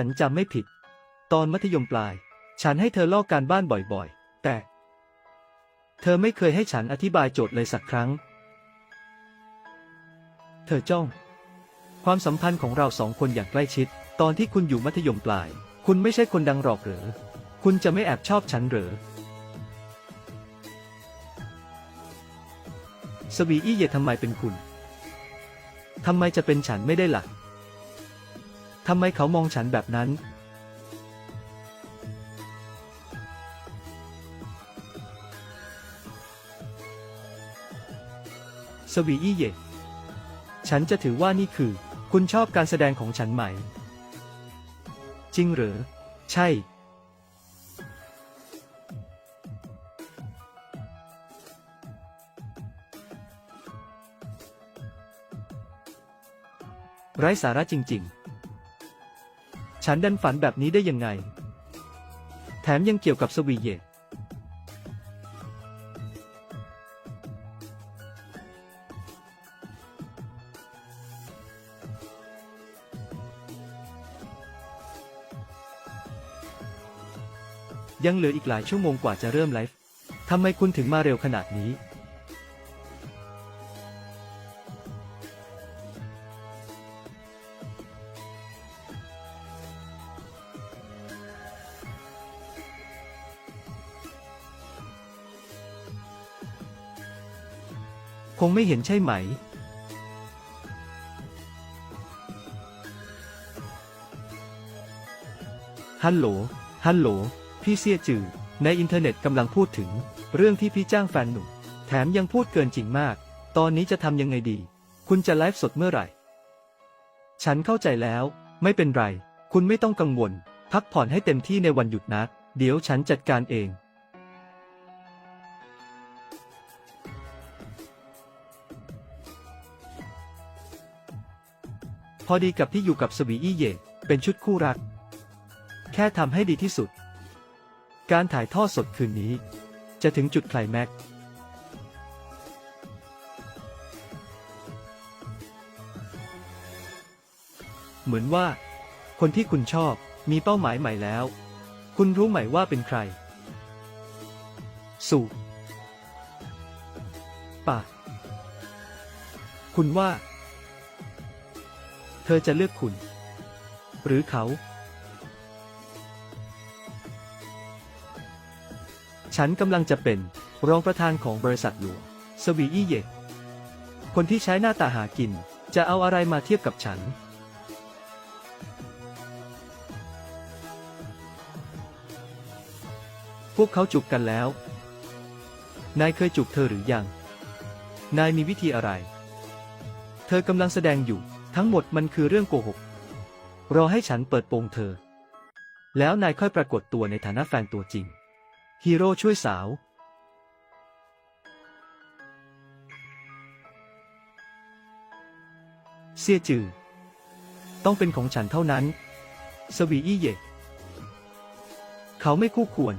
ฉันจำไม่ผิด ตอนมัธยมปลาย ฉันให้เธอลอกการบ้านบ่อยๆ แต่ เธอไม่เคยให้ฉันอธิบายโจทย์เลยสักครั้ง เธอจ้อง ความสัมพันธ์ของเราสองคนอย่างใกล้ชิด ตอนที่คุณอยู่มัธยมปลาย คุณไม่ใช่คนดังหรอกหรือ คุณจะไม่แอบชอบฉันหรือสวีอี้เย่ทำไมเป็นคุณ ทำไมจะเป็นฉันไม่ได้ล่ะ ทำไมเขามองฉันแบบนั้น สวีอี้เย่ฉันจะถือว่านี่คือ คุณชอบการแสดงของฉันไหม จริงเหรอ ใช่ ไร้สาระจริง ๆ ฉันดันฝันแบบนี้ได้ยังไง แถมยังเกี่ยวกับสวีเยตยังเหลืออีกหลายชั่วโมงกว่าจะเริ่มไลฟ์ ทำไมคุณถึงมาเร็วขนาดนี้ คงไม่เห็นใช่ไหม ฮัลโหล ฮัลโหล พี่เสียจือ ในอินเทอร์เน็ตกำลังพูดถึง เรื่องที่พี่จ้างแฟนหนุ่ม แถมยังพูดเกินจริงมาก ตอนนี้จะทำยังไงดี คุณจะไลฟ์สดเมื่อไหร่ ฉันเข้าใจแล้ว ไม่เป็นไร คุณไม่ต้องกังวล พักผ่อนให้เต็มที่ในวันหยุดนะ เดี๋ยวฉันจัดการเอง พอดีกับที่อยู่กับสวีอี้เย่เป็นชุดคู่รัก แค่ทำให้ดีที่สุด การถ่ายทอดสดคืนนี้ จะถึงจุดไคลแม็กเหมือนว่า คนที่คุณชอบมีเป้าหมายใหม่แล้ว คุณรู้ไหมว่าเป็นใคร สู่ป่ะคุณว่า ธอจะเลือกคุณ หรือเขา ฉันกำลังจะเป็นรองประธานของบริษัทหลวงสวีอี้เยคนที่ใช้หน้าตาหากิน จะเอาอะไรมาเทียบกับฉัน พวกเขาจูบกันแล้ว นายเคยจูบเธอหรือยัง นายมีวิธีอะไร เธอกำลังแสดงอยู่ ทั้งหมดมันคือเรื่องโกหก รอให้ฉันเปิดโปงเธอ แล้วนายค่อยปรากฏตัวในฐานะแฟนตัวจริง ฮีโร่ช่วยสาว เสียจือ ต้องเป็นของฉันเท่านั้น สวีอี้เย่เขาไม่คู่ควร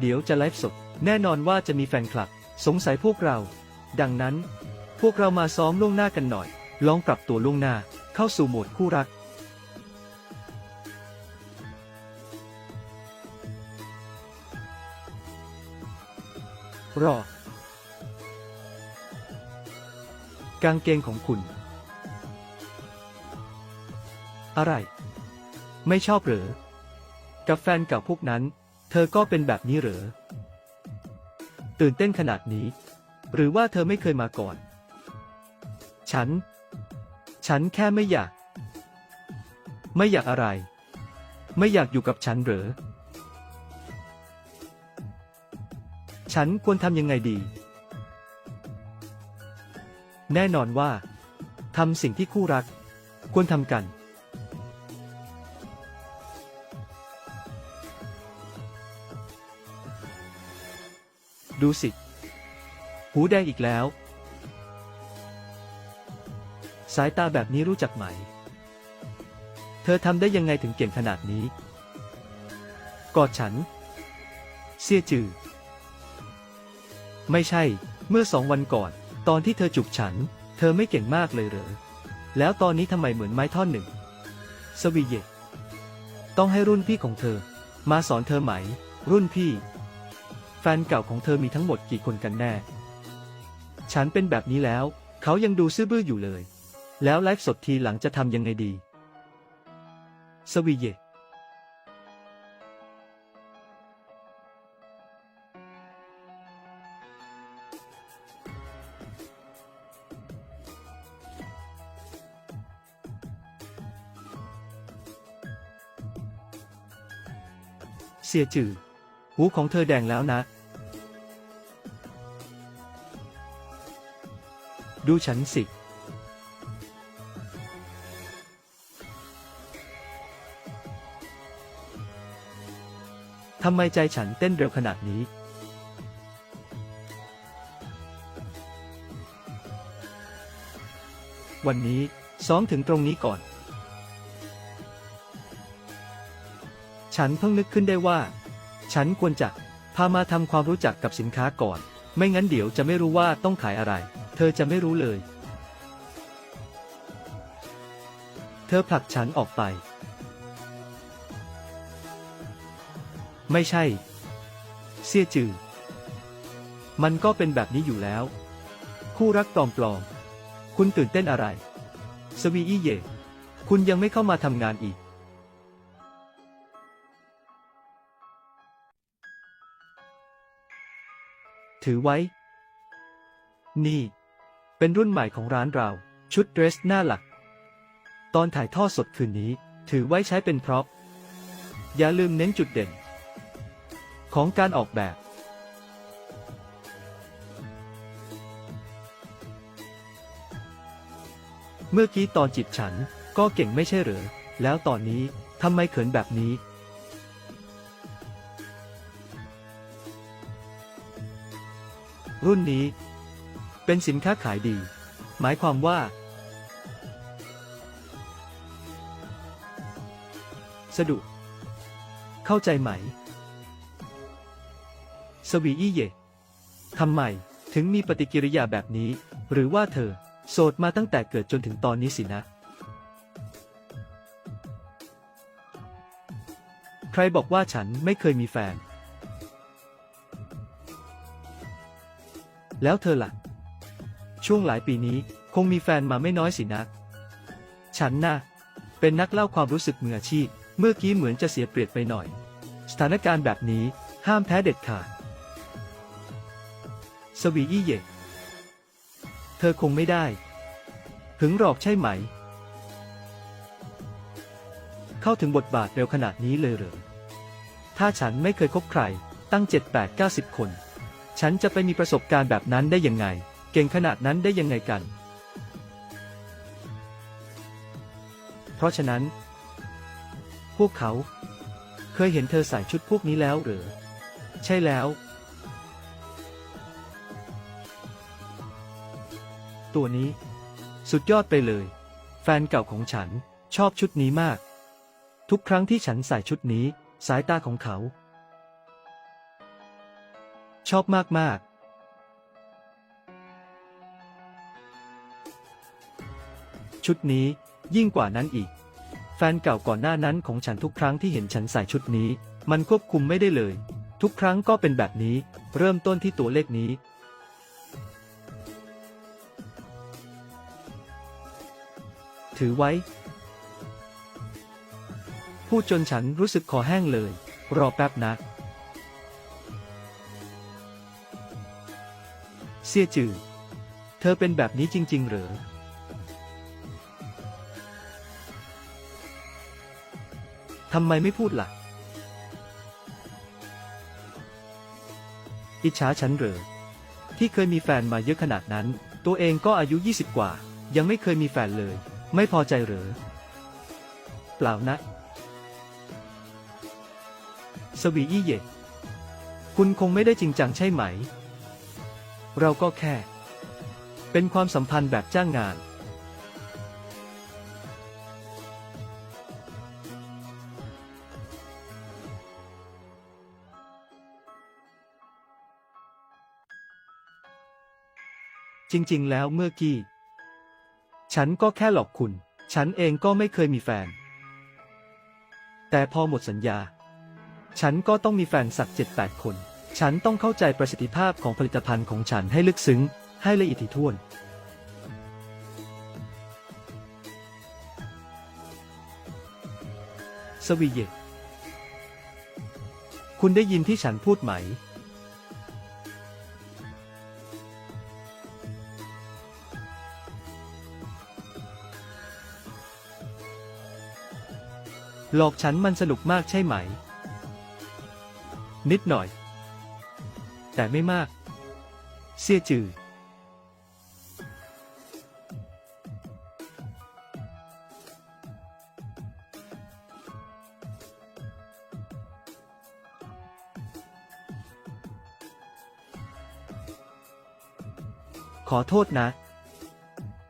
เดี๋ยวจะไลฟ์สด แน่นอนว่าจะมีแฟนคลับ สงสัยพวกเรา ดังนั้น พวกเรามาซ้อมล่วงหน้ากันหน่อย ลองปรับตัวล่วงหน้า เข้าสู่โหมดคู่รัก รอกางเกงของคุณ อะไร ไม่ชอบเหรอ กับแฟนเก่าพวกนั้น เธอก็เป็นแบบนี้เหรอ ตื่นเต้นขนาดนี้ หรือว่าเธอไม่เคยมาก่อน ฉัน ฉันแค่ไม่อยาก ไม่อยากอะไร ไม่อยากอยู่กับฉันหรือ ฉันควรทำยังไงดี แน่นอนว่าทำสิ่งที่คู่รัก ควรทำกัน ดูสิ หูแดงอีกแล้ว สายตาแบบนี้รู้จักไหม เธอทำได้ยังไงถึงเก่งขนาดนี้ กอดฉัน เสียจือ ไม่ใช่ เมื่อสองวันก่อน ตอนที่เธอจุบฉัน เธอไม่เก่งมากเลยเหรอ แล้วตอนนี้ทำไมเหมือนไม้ท่อนหนึ่ง สวีเยตต้องให้รุ่นพี่ของเธอ มาสอนเธอไหม รุ่นพี่ แฟนเก่าของเธอมีทั้งหมดกี่คนกันแน่ ฉันเป็นแบบนี้แล้ว เขายังดูซื่อบื้ออยู่เลย แล้วไลฟ์สดทีหลังจะทำยังไงดี สวีเยเสียจือหูของเธอแดงแล้วนะ ดูฉันสิ ทำไมใจฉันเต้นเร็วขนาดนี้ วันนี้ซ้อมถึงตรงนี้ก่อน ฉันเพิ่งนึกขึ้นได้ว่า ฉันควรจะพามาทำความรู้จักกับสินค้าก่อน ไม่งั้นเดี๋ยวจะไม่รู้ว่าต้องขายอะไร เธอจะไม่รู้เลย เธอผลักฉันออกไป ไม่ใช่ เสี่ยจือ มันก็เป็นแบบนี้อยู่แล้ว คู่รักปลอมคุณตื่นเต้นอะไร สวีอี้เย่คุณยังไม่เข้ามาทำงานอีก ถือไว้ นี่ เป็นรุ่นใหม่ของร้านเรา ชุดเดรสหน้าหลัก ตอนถ่ายทอดสดคืนนี้ ถือไว้ใช้เป็นพร็อพอย่าลืมเน้นจุดเด่น ของการออกแบบ เมื่อกี้ตอนจิบฉันก็เก่งไม่ใช่หรือ แล้วตอนนี้ทำไมเขินแบบนี้ รุ่นนี้ เป็นสินค้าขายดี หมายความว่า สะดุ เข้าใจไหม สวีอี้เย่ทำไมถึงมีปฏิกิริยาแบบนี้ หรือว่าเธอ โสดมาตั้งแต่เกิดจนถึงตอนนี้สินะ ใครบอกว่าฉันไม่เคยมีแฟน แล้วเธอล่ะ ช่วงหลายปีนี้คงมีแฟนมาไม่น้อยสินะ ฉันน่ะเป็นนักเล่าความรู้สึกมืออาชีพ เมื่อกี้เหมือนจะเสียเปรียบไปหน่อย สถานการณ์แบบนี้ห้ามแพ้เด็ดขาด สวีอี้เย่เธอคงไม่ได้ ถึงหรอกใช่ไหม เข้าถึงบทบาทเร็วขนาดนี้เลยเหรอ ถ้าฉันไม่เคยคบใคร ตั้ง 7 8 9 0 คน ฉันจะไปมีประสบการณ์แบบนั้นได้ยังไง เก่งขนาดนั้นได้ยังไงกัน เพราะฉะนั้น พวกเขา เคยเห็นเธอใส่ชุดพวกนี้แล้วหรือ ใช่แล้ว ตัวนี้ สุดยอดไปเลย แฟนเก่าของฉันชอบชุดนี้มาก ทุกครั้งที่ฉันใส่ชุดนี้ สายตาของเขา ชอบมากๆชุดนี้ยิ่งกว่านั้นอีก แฟนเก่าก่อนหน้านั้นของฉันทุกครั้งที่เห็นฉันใส่ชุดนี้ มันควบคุมไม่ได้เลย ทุกครั้งก็เป็นแบบนี้ เริ่มต้นที่ตัวเลขนี้ ถือไว้ พูดจนฉันรู้สึกคอแห้งเลย รอแป๊บนะ เสียจือ เธอเป็นแบบนี้จริง ๆ เหรอ ทำไมไม่พูดล่ะ อิจฉาฉันเหรอ ที่เคยมีแฟนมาเยอะขนาดนั้น ตัวเองก็อายุ 20 กว่า ยังไม่เคยมีแฟนเลย ไม่พอใจหรือ เปล่านะ สวีอี้เย่คุณคงไม่ได้จริงจังใช่ไหม เราก็แค่ เป็นความสัมพันธ์แบบจ้างงาน จริง ๆ แล้วเมื่อกี้ ฉันก็แค่หลอกคุณ ฉันเองก็ไม่เคยมีแฟน แต่พอหมดสัญญา ฉันก็ต้องมีแฟนสักเจ็ดแปดคน ฉันต้องเข้าใจประสิทธิภาพของผลิตภัณฑ์ของฉันให้ลึกซึ้ง ให้ละเอียดถี่ถ้วน สวีเยตคุณได้ยินที่ฉันพูดไหม หลอกฉันมันสนุกมากใช่ไหม นิดหน่อย แต่ไม่มาก เสียจือขอโทษนะ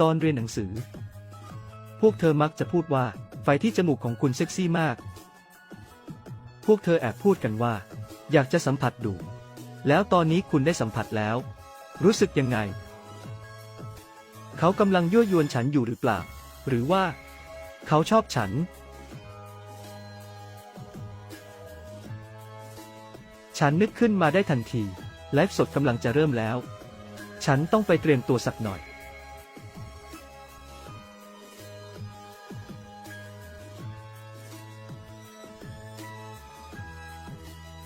ตอนเรียนหนังสือ พวกเธอมักจะพูดว่า ไฟที่จมูกของคุณเซ็กซี่มาก พวกเธอแอบพูดกันว่า อยากจะสัมผัสดู แล้วตอนนี้คุณได้สัมผัสแล้ว รู้สึกยังไง เขากำลังยั่วยวนฉันอยู่หรือเปล่า หรือว่า เขาชอบฉัน ฉันนึกขึ้นมาได้ทันที ไลฟ์สดกำลังจะเริ่มแล้ว ฉันต้องไปเตรียมตัวสักหน่อย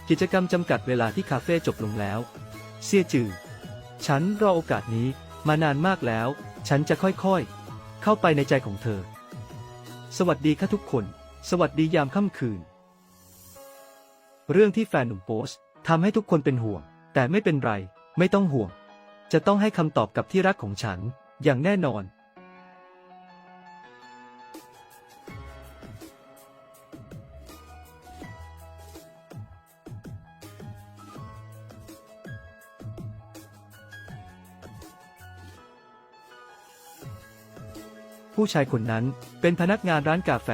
กิจกรรมจำกัดเวลาที่คาเฟ่จบลงแล้ว เสียจือ ฉันรอโอกาสนี้มานานมากแล้ว ฉันจะค่อยๆ เข้าไปในใจของเธอ สวัสดีค่ะทุกคน สวัสดียามค่ำคืน เรื่องที่แฟนหนุ่มโพสต์ทำให้ทุกคนเป็นห่วง แต่ไม่เป็นไร ไม่ต้องห่วง จะต้องให้คำตอบกับที่รักของฉัน อย่างแน่นอน ผู้ชายคนนั้นเป็นพนักงานร้านกาแฟ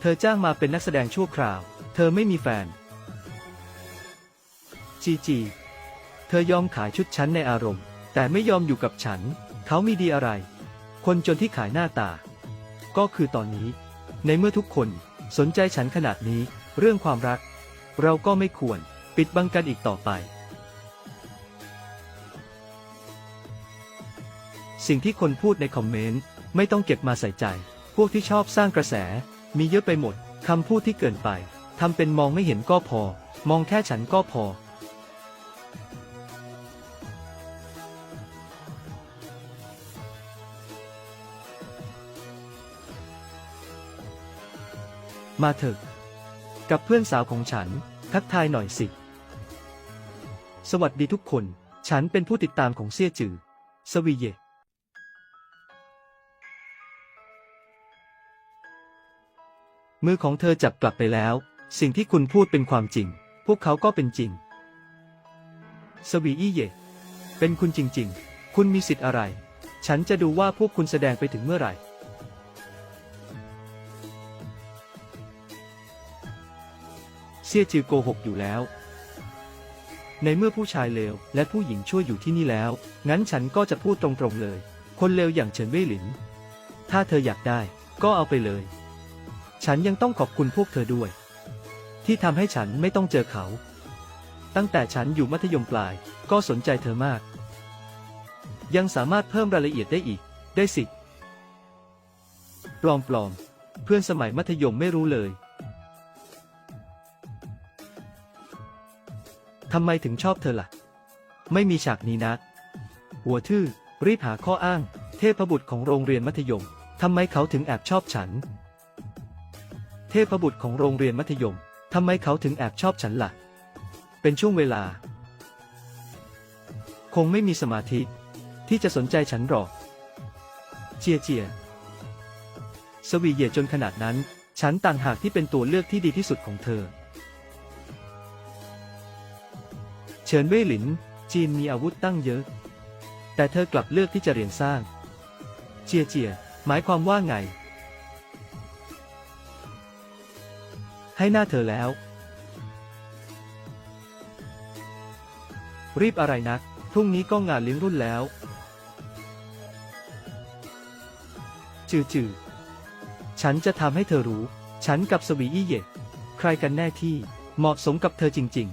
เธอจ้างมาเป็นนักแสดงชั่วคราว เธอไม่มีแฟน จีจี เธอยอมขายชุดฉันในอารมณ์ แต่ไม่ยอมอยู่กับฉัน เขามีดีอะไร คนจนที่ขายหน้าตา ก็คือตอนนี้ ในเมื่อทุกคนสนใจฉันขนาดนี้ เรื่องความรัก เราก็ไม่ควรปิดบังกันอีกต่อไป สิ่งที่คนพูดในคอมเมนต์ ไม่ต้องเก็บมาใส่ใจ พวกที่ชอบสร้างกระแส มีเยอะไปหมด คำพูดที่เกินไป ทำเป็นมองไม่เห็นก็พอ มองแค่ฉันก็พอมาเถอะ กับเพื่อนสาวของฉัน ทักทายหน่อยสิ สวัสดีทุกคน ฉันเป็นผู้ติดตามของเซี่ยจือ สวีเย มือของเธอจับกลับไปแล้ว สิ่งที่คุณพูดเป็นความจริง พวกเขาก็เป็นจริง สวีอี้เย่เป็นคุณจริง ๆ คุณมีสิทธิ์อะไร ฉันจะดูว่าพวกคุณแสดงไปถึงเมื่อไหร่เสียจือโกหกอยู่แล้ว ในเมื่อผู้ชายเลวและผู้หญิงชั่วอยู่ที่นี่แล้ว งั้นฉันก็จะพูดตรงๆเลย คนเลวอย่างเฉินเว่ยหลิน ถ้าเธออยากได้ ก็เอาไปเลย ฉันยังต้องขอบคุณพวกเธอด้วย ที่ทำให้ฉันไม่ต้องเจอเขา ตั้งแต่ฉันอยู่มัธยมปลาย ก็สนใจเธอมาก ยังสามารถเพิ่มรายละเอียดได้อีก ได้สิ ปลอมปลอม เพื่อนสมัยมัธยมไม่รู้เลยทำไมถึงชอบเธอล่ะ ไม่มีฉากนี้นะ หัวทื่อ รีบหาข้ออ้าง เทพบุตรของโรงเรียนมัธยมทำไมเขาถึงแอบชอบฉัน ทพบุตรของโรงเรียนมัธยม ทำไมเขาถึงแอบชอบฉันล่ะ เป็นช่วงเวลา คงไม่มีสมาธิ ที่จะสนใจฉันหรอก เจียเจีย สวีเย่จนขนาดนั้น ฉันต่างหากที่เป็นตัวเลือกที่ดีที่สุดของเธอ เฉินเว่ยหลิน จีนมีอาวุธตั้งเยอะ แต่เธอกลับเลือกที่จะเรียนสร้าง เจียเจีย หมายความว่าไง ให้หน้าเธอแล้ว รีบอะไรนัก พรุ่งนี้ก็งานเลี้ยงรุ่นแล้ว จือจือฉันจะทำให้เธอรู้ ฉันกับสวีอี้เย่ใครกันแน่ที่เหมาะสมกับเธอจริง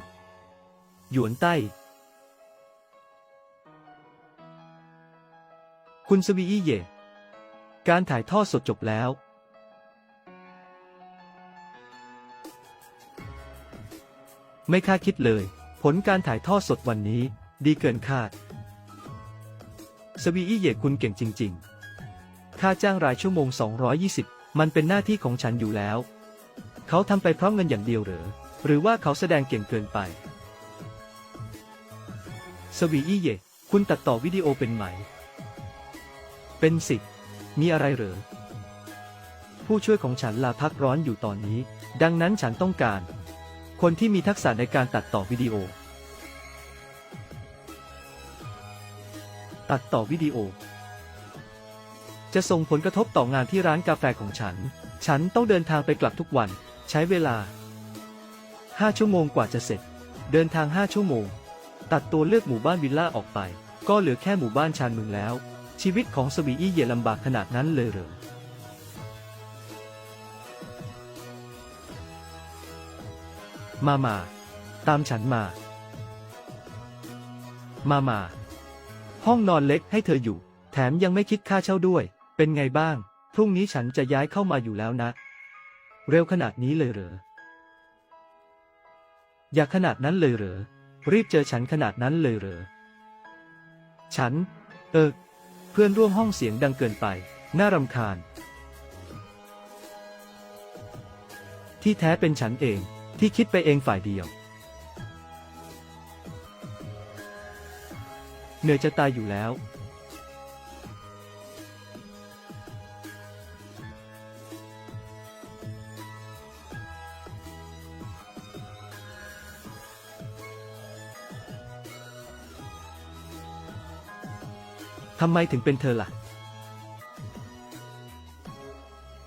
ๆ หยวนใต้ คุณสวีอี้เย่การถ่ายทอดสดจบแล้ว ไม่คาดคิดเลย ผลการถ่ายทอดสดวันนี้ ดีเกินคาด สวีอี้เย่คุณเก่งจริง ๆ ค่าจ้างรายชั่วโมง 220 มันเป็นหน้าที่ของฉันอยู่แล้ว เขาทำไปเพราะเงินอย่างเดียวเหรอ หรือว่าเขาแสดงเก่งเกินไป สวีอี้เย่คุณตัดต่อวิดีโอเป็นไหม เป็นสิ มีอะไรเหรอ ผู้ช่วยของฉันลาพักร้อนอยู่ตอนนี้ ดังนั้นฉันต้องการ คนที่มีทักษะในการตัดต่อวิดีโอ ตัดต่อวิดีโอ จะส่งผลกระทบต่องานที่ร้านกาแฟของฉัน ฉันต้องเดินทางไปกลับทุกวัน ใช้เวลา 5 ชั่วโมงกว่าจะเสร็จ เดินทาง 5 ชั่วโมง ตัดตัวเลือกหมู่บ้านวิลล่าออกไป ก็เหลือแค่หมู่บ้านชานเมืองแล้ว ชีวิตของสวีอี้เย่ลำบากขนาดนั้นเลยเหรอ มามา ตามฉันมา มามา ห้องนอนเล็กให้เธออยู่ แถมยังไม่คิดค่าเช่าด้วย เป็นไงบ้าง พรุ่งนี้ฉันจะย้ายเข้ามาอยู่แล้วนะ เร็วขนาดนี้เลยเหรอ อยากขนาดนั้นเลยเหรอ รีบเจอฉันขนาดนั้นเลยเหรอ ฉัน เออ เพื่อนร่วมห้องเสียงดังเกินไป น่ารำคาญที่แท้เป็นฉันเอง ที่คิดไปเองฝ่ายเดียว เหนื่อยจะตายอยู่แล้ว ทำไมถึงเป็นเธอล่ะ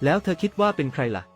แล้วเธอคิดว่าเป็นใครล่ะ